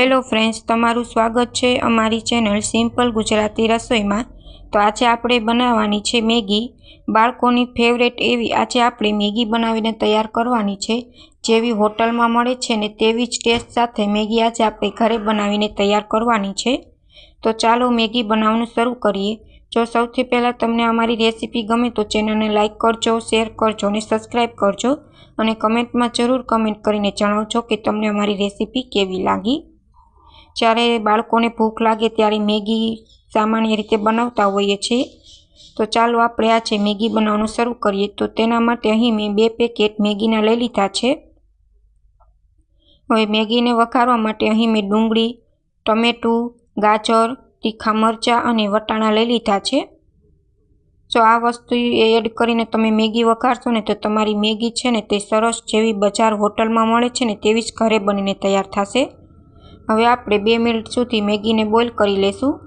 Hello friends, તમારું સ્વાગત છે અમારી ચેનલ સિમ્પલ ગુજરાતી રસોઈમાં. તો આજે આપણે બનાવવાની છે મેગી. બાળકોની ફેવરેટ એવી આજે આપણે મેગી બનાવીને તૈયાર કરવાની છે. જેવી હોટલમાં મળે છે ને તેવી જ ટેસ્ટ સાથે મેગી આજે આપણે ઘરે બનાવીને તૈયાર કરવાની છે. તો ચાલો મેગી બનાવવાનું શરૂ કરીએ. જો સૌથી પહેલાં તમને અમારી રેસીપી ગમે તો ચેનલને લાઇક કરજો, શેર કરજો અને સબસ્ક્રાઈબ કરજો. અને કમેન્ટમાં જરૂર કમેન્ટ કરીને જણાવજો કે તમને અમારી રેસીપી કેવી લાગી. જ્યારે બાળકોને ભૂખ લાગે ત્યારે મેગી સામાન્ય રીતે બનાવતા હોઈએ છીએ. તો ચાલો આપણે આ છે મેગી બનાવવાનું શરૂ કરીએ. તો તેના માટે અહીં મેં બે પેકેટ મેગીના લઈ લીધા છે. હવે મેગીને વઘારવા માટે અહીં મેં ડુંગળી, ટમેટું, ગાજર, તીખા મરચાં અને વટાણા લઈ લીધા છે. જો આ વસ્તુ એડ કરીને તમે મેગી વઘારશો ને તો તમારી મેગી છે ને તે સરસ જેવી બજાર હોટલમાં મળે છે ને તેવી જ ઘરે બનીને તૈયાર થશે. હવે આપણે બે મિનિટ સુધી મેગીને બોઇલ કરી લેશું.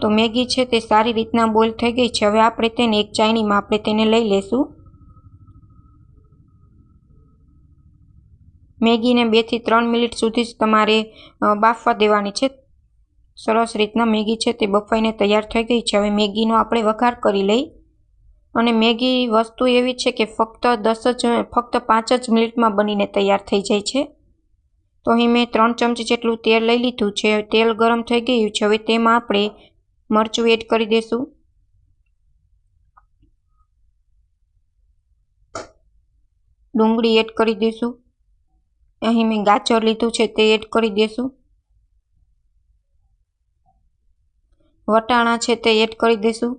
તો મેગી છે તે સારી રીતના બોઇલ થઈ ગઈ છે. હવે આપણે તેને એક ચાઇનીમાં આપણે તેને લઈ લેશું. મેગીને બેથી ત્રણ મિનિટ સુધી જ તમારે બાફવા દેવાની છે. સરસ રીતના મેગી છે તે બફાઈને તૈયાર થઈ ગઈ છે. હવે મેગીનો આપણે વઘાર કરી લઈ. અને મેગી વસ્તુ એવી છે કે ફક્ત દસ જ, ફક્ત પાંચ જ મિનિટમાં બનીને તૈયાર થઈ જાય છે. તો અહીં મેં ત્રણ ચમચી જેટલું તેલ લઈ લીધું છે. તેલ ગરમ થઈ ગયું છે. હવે તેમાં આપણે મરચું એડ કરી દઈશું ડુંગળી એડ કરી દઈશું અહીં મેં ગાજર લીધું છે તે એડ કરી દઈશું વટાણા છે તે એડ કરી દઈશું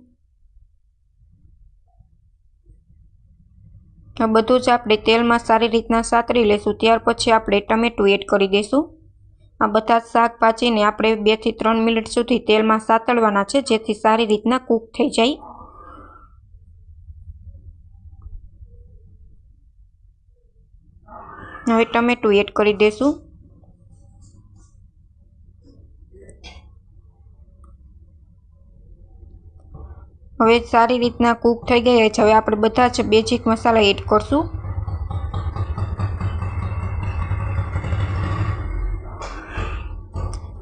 આ બધું જ આપણે તેલમાં સારી રીતના સાતરી લેશું. ત્યાર પછી આપણે ટમેટું એડ કરી દઈશું આ બધા જ શાકભાજીને આપણે બેથી ત્રણ મિનિટ સુધી તેલમાં સાતળવાના છે, જેથી સારી રીતના કૂક થઈ જાય. હવે ટમેટું એડ કરી દઈશું હવે સારી રીતના કૂક થઈ ગયા છે. હવે આપણે બધા જ બેઝિક મસાલા એડ કરશું.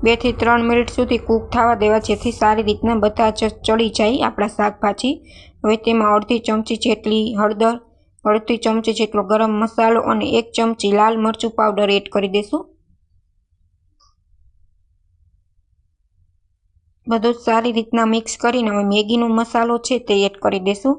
બેથી ત્રણ મિનિટ સુધી કૂક થવા દેવા જેથી સારી રીતના બધા જ ચડી જાય આપણા શાકભાજી. હવે તેમાં અડધી ચમચી જેટલી હળદર, અડધી ચમચી જેટલો ગરમ મસાલો અને એક ચમચી લાલ મરચું પાવડર એડ કરી દઈશું બધું જ સારી રીતના મિક્સ કરીને હવે મેગીનો મસાલો છે તે એડ કરી દઈશું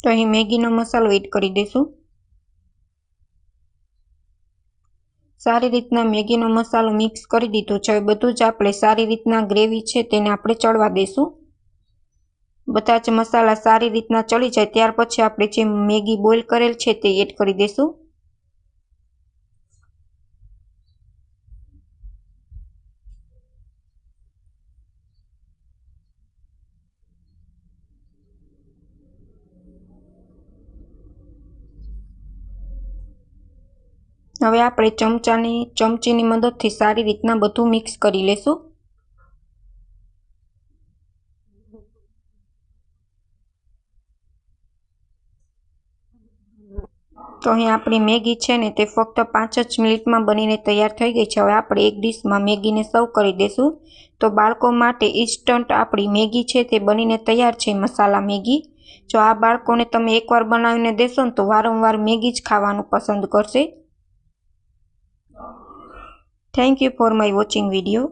તો અહીં મેગીનો મસાલો એડ કરી દઈશું સારી રીતના મેગીનો મસાલો મિક્સ કરી દીધો છે. બધું જ આપણે સારી રીતના ગ્રેવી છે તેને આપણે ચડવા દઈશું બધા જ મસાલા સારી રીતના ચડી જાય ત્યાર પછી આપણે જે મેગી બોઇલ કરેલ છે તે એડ કરી દઈશું હવે આપણે ચમચાની ચમચીની મદદથી સારી રીતના બધું મિક્સ કરી લેશું. તો અહીં આપણી મેગી છે ને તે ફક્ત પાંચ જ મિનિટમાં બનીને તૈયાર થઈ ગઈ છે. હવે આપણે એક ડીશમાં મેગીને સર્વ કરી દઈશું તો બાળકો માટે ઇન્સ્ટન્ટ આપણી મેગી છે તે બનીને તૈયાર છે મસાલા મેગી. જો આ બાળકોને તમે એકવાર બનાવીને દેશો ને તો વારંવાર મેગી જ ખાવાનું પસંદ કરશે. Thank you for my watching video